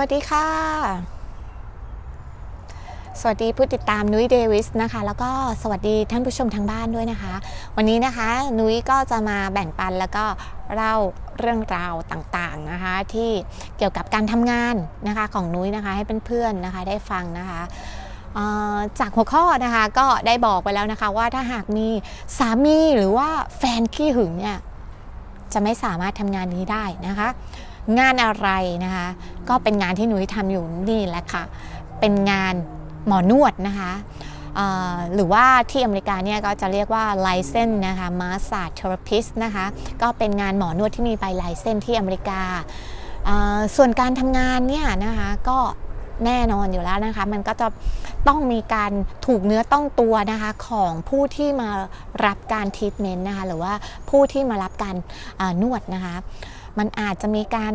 วัสดีค่ะ สวัสดีผู้ติดตามนุ้ยเดวิสนะคะ แล้วก็สวัสดีท่านผู้ชมทางบ้านด้วยนะคะ วันนี้นะคะนุ้ยก็จะมาแบ่งปันแล้วก็เล่าเรื่องราวต่างๆนะคะ ที่เกี่ยวกับการทำงานนะคะของนุ้ยนะคะให้เพื่อนๆนะคะได้ฟังนะคะจากหัวข้อนะคะก็ได้บอกไปแล้วนะคะว่าถ้าหากมีสามีหรือว่าแฟนขี้หึงเนี่ยจะไม่สามารถทำงานนี้ได้นะคะ งานอะไรนะคะ ก็เป็นงานที่หนุ้ยทำอยู่นี่แหละค่ะ เป็นงานหมอนวดนะคะหรือว่าที่อเมริกาเนี่ยก็จะเรียกว่า license นะคะ massage therapist นะคะ ก็เป็นงานหมอนวดที่มีใบ license ที่อเมริกา ส่วนการทำงานเนี่ยนะคะก็แน่นอนอยู่แล้วนะคะ มันก็จะต้องมีการถูกเนื้อต้องตัวนะคะของผู้ที่มารับการทรีทเมนต์นะคะ หรือว่าผู้ที่มารับการนวดนะคะ มันอาจจะมีการ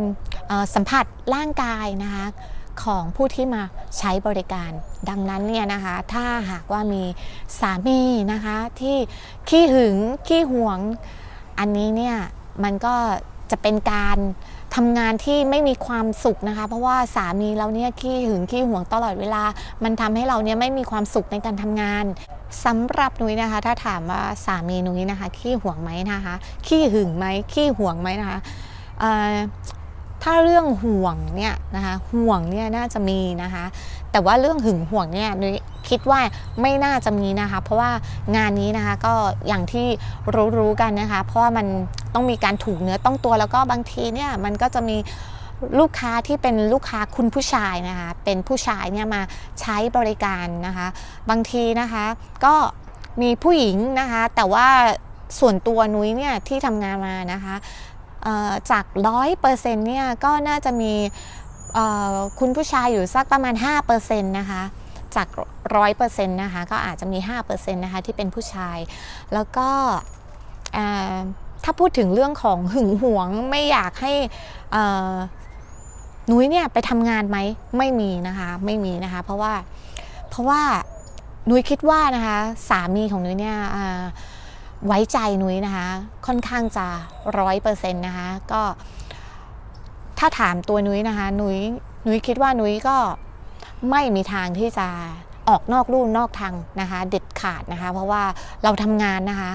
สัมผัสร่างกายนะคะของผู้ที่มาใช้บริการ ดังนั้นเนี่ยนะคะ ถ้าหากว่ามีสามีนะคะที่ขี้หึงขี้หวง อันนี้เนี่ยมันก็จะเป็นการทำงานที่ไม่มีความสุขนะคะ เพราะว่าสามีเราเนี่ยขี้หึงขี้หวงตลอดเวลา มันทำให้เราเนี่ยไม่มีความสุขในการทำงานสำหรับนุ้ยนะคะ ถ้าถามว่าสามีนุ้ยนะคะขี้หวงไหมนะคะขี้หึงไหมขี้หวงไหมนะคะ ถ้าเรื่องห่วงเนี่ยนะคะห่วงเนี่ยน่าจะมีนะคะ แต่ว่าเรื่องหึงห่วงเนี่ยนุ้ยคิดว่าไม่น่าจะมีนะคะ เพราะว่างานนี้นะคะก็อย่างที่รู้ๆกันนะคะ เพราะว่ามันต้องมีการถูกเนื้อต้องตัวแล้วก็บางทีเนี่ยมันก็จะมีลูกค้าที่เป็นลูกค้าคุณผู้ชายนะคะ เป็นผู้ชายเนี่ยมาใช้บริการนะคะ บางทีนะคะก็มีผู้หญิงนะคะ แต่ว่าส่วนตัวนุ้ยเนี่ยที่ทำงานมานะคะ จากร้อยเปอร์เซ็นต์เนี่ยก็น่าจะมีคุณผู้ชายอยู่สักประมาณ5%นะคะจากร้อยเปอร์เซ็นต์นะคะก็อาจจะมี5%นะคะที่เป็นผู้ชาย แล้วก็ถ้าพูดถึงเรื่องของหึงหวงไม่อยากให้นุ้ยเนี่ยไปทำงานไหมไม่มีนะคะไม่มีนะคะเพราะว่าเพราะว่านุ้ยคิดว่านะคะสามีของนุ้ยเนี่ย ไว้ใจนุ้ยนะคะ ค่อนข้างจะร้อยเปอร์เซ็นต์นะคะ ก็ถ้าถามตัวนุ้ยนะคะ นุ้ยนุ้ยคิดว่านุ้ยก็ไม่มีทางที่จะออกนอกลู่นอกทางนะคะ เด็ดขาดนะคะ เพราะว่าเราทำงานนะคะ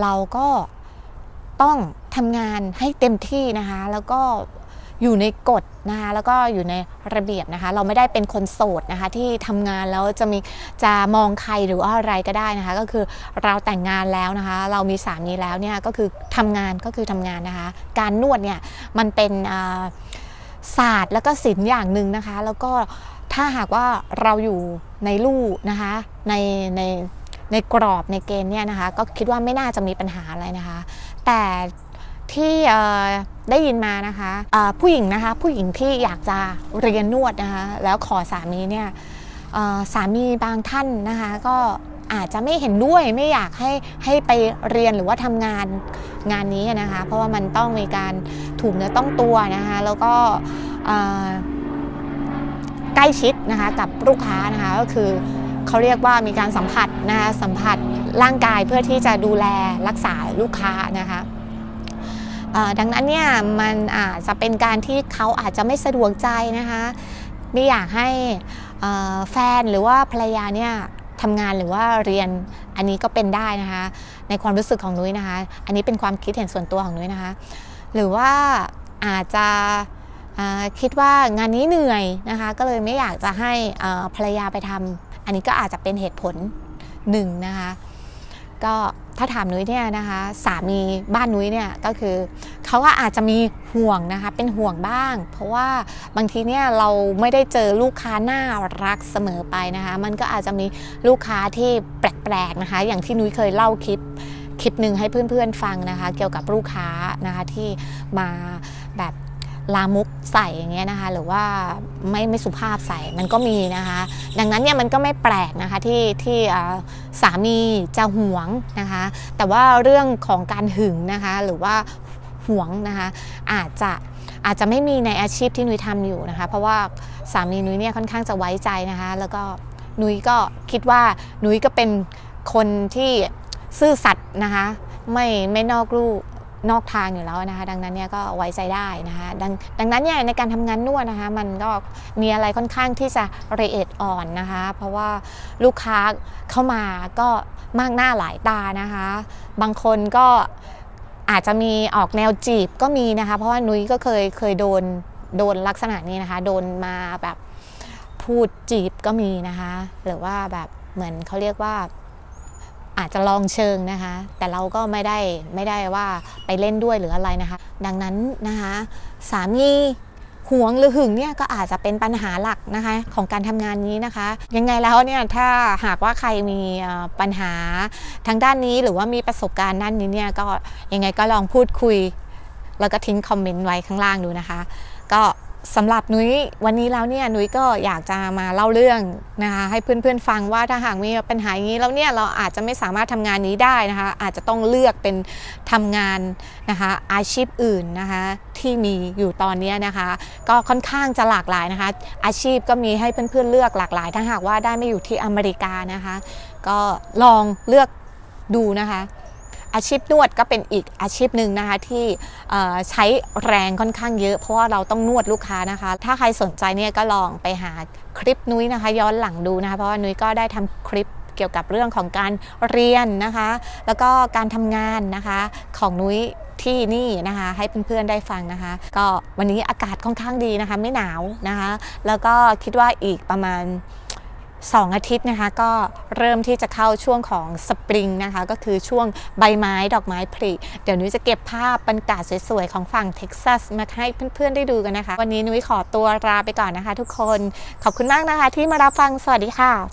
เราก็ต้องทำงานให้เต็มที่นะคะ แล้วก็ อยู่ในกฎนะคะแล้วก็อยู่ในระเบียบนะคะ เราไม่ได้เป็นคนโสดนะคะที่ทำงานแล้วจะมีจะมองใครหรืออะไรก็ได้นะคะ ก็คือเราแต่งงานแล้วนะคะ เรามีสามีแล้วเนี่ยก็คือทำงานก็คือทำงานนะคะ การนวดเนี่ยมันเป็นาศาสตร์แล้วก็ศิลป์อย่างหนึ่งนะคะ แล้วก็ถ้าหากว่าเราอยู่ในลู่นะคะในในในกรอบในเกณฑ์เนี่ยนะคะ ก็คิดว่าไม่น่าจะมีปัญหาอะไรนะคะ แต่ ที่ได้ยินมานะคะผู้หญิงนะคะผู้หญิงที่อยากจะเรียนนวดนะคะแล้วขอสามีเนี่ยสามีบางท่านนะคะก็อาจจะไม่เห็นด้วยไม่อยากให้ให้ไปเรียนหรือว่าทำงานงานนี้นะคะ เพราะว่ามันต้องมีการถูกเนื้อต้องตัวนะคะแล้วก็ใกล้ชิดนะคะกับลูกค้านะคะก็คือเขาเรียกว่ามีการสัมผัสนะคะสัมผัสร่างกายเพื่อที่จะดูแลรักษาลูกค้านะคะ ดังนั้นเนี่ยมันอาจจะเป็นการที่เขาอาจจะไม่สะดวกใจนะคะไม่อยากให้แฟนหรือว่าภรรยาเนี่ยทำงานหรือว่าเรียนอันนี้ก็เป็นได้นะคะ ในความรู้สึกของนุ้ยนะคะ อันนี้เป็นความคิดเห็นส่วนตัวของนุ้ยนะคะ หรือว่าอาจจะคิดว่างานนี้เหนื่อยนะคะ ก็เลยไม่อยากจะให้ภรรยาไปทำอันนี้ก็อาจจะเป็นเหตุผลหนึ่งนะคะ ก็ถ้าถามนุ้ยเนี่ยนะคะสามีบ้านนุ้ยเนี่ยก็คือเขาก็อาจจะมีห่วงนะคะเป็นห่วงบ้าง เพราะว่าบางทีเนี่ยเราไม่ได้เจอลูกค้าน่ารักเสมอไปนะคะมันก็อาจจะมีลูกค้าที่แปลกๆนะคะอย่างที่นุ้ยเคยเล่าคลิปคลิปหนึ่งให้เพื่อนๆฟังนะคะ เกี่ยวกับลูกค้านะคะที่มาแบบ ลามุกใส่อย่างเงี้ยนะคะ หรือว่าไม่ไม่สุภาพใส่มันก็มีนะคะ ดังนั้นเนี่ยมันก็ไม่แปลกนะคะที่ที่สามีจะหวงนะคะ แต่ว่าเรื่องของการหึงนะคะ หรือว่าหวงนะคะ อาจจะอาจจะไม่มีในอาชีพที่นุ้ยทำอยู่นะคะ เพราะว่าสามีนุ้ยเนี่ยค่อนข้างจะไว้ใจนะคะ แล้วก็นุ้ยก็คิดว่านุ้ยก็เป็นคนที่ซื่อสัตย์นะคะ ไม่ไม่นอกลู่ นอกทางอยู่แล้วนะคะ ดังนั้นเนี่ยก็ไว้ใจได้นะคะ ดังดังนั้นเนี่ยในการทำงานนวดนะคะ มันก็มีอะไรค่อนข้างที่จะละเอียดอ่อนนะคะ เพราะว่าลูกค้าเข้ามาก็มากหน้าหลายตานะคะ บางคนก็อาจจะมีออกแนวจีบก็มีนะคะ เพราะว่านุ้ยก็เคยเคยโดนโดนลักษณะนี้นะคะ โดนมาแบบพูดจีบก็มีนะคะ หรือว่าแบบเหมือนเขาเรียกว่า อาจจะลองเชิงนะคะ แต่เราก็ไม่ได้ไม่ได้ว่าไปเล่นด้วยหรืออะไรนะคะ ดังนั้นนะคะ สามีหวงหรือหึงเนี่ยก็อาจจะเป็นปัญหาหลักนะคะของการทำงานนี้นะคะ ยังไงแล้วเนี่ยถ้าหากว่าใครมีปัญหาทางด้านนี้หรือว่ามีประสบการณ์ด้านนี้เนี่ยก็ยังไงก็ลองพูดคุย แล้วก็ทิ้งคอมเมนต์ไว้ข้างล่างดูนะคะ ก็ สำหรับนุ้ยวันนี้แล้วเนี่ยนุ้ยก็อยากจะมาเล่าเรื่องนะคะให้เพื่อนๆฟังว่าถ้าหากมีปัญหาอย่างนี้แล้วเนี่ยเราอาจจะไม่สามารถทำงานนี้ได้นะคะอาจจะต้องเลือกเป็นทำงานนะคะอาชีพอื่นนะคะที่มีอยู่ตอนนี้นะคะก็ค่อนข้างจะหลากหลายนะคะอาชีพก็มีให้เพื่อนๆเลือกหลากหลาย ถ้าหากว่าได้ไม่อยู่ที่อเมริกานะคะก็ลองเลือกดูนะคะ อาชีพนวดก็เป็นอีกอาชีพหนึ่งนะคะที่ใช้แรงค่อนข้างเยอะ เพราะว่าเราต้องนวดลูกค้านะคะ ถ้าใครสนใจเนี่ยก็ลองไปหาคลิปนุ้ยนะคะ ย้อนหลังดูนะคะเพราะว่านุ้ยก็ได้ทำคลิปเกี่ยวกับเรื่องของการเรียนนะคะ แล้วก็การทำงานนะคะของนุ้ยที่นี่นะคะ ให้เพื่อนๆได้ฟังนะคะ ก็วันนี้อากาศค่อนข้างดีนะคะ ไม่หนาวนะคะ แล้วก็คิดว่าอีกประมาณ 2 อาทิตย์นะคะก็เริ่มที่จะเข้าช่วงของสปริงนะคะก็คือช่วงใบไม้ดอกไม้ผลิเดี๋ยวนุ้ยจะเก็บภาพบรรยากาศสวยๆ ของฝั่งเท็กซัสมาให้เพื่อนๆได้ดูกันนะคะ วันนี้นุ้ยขอตัวลาไปก่อนนะคะทุกคน ขอบคุณมากนะคะที่มารับฟังสวัสดีค่ะ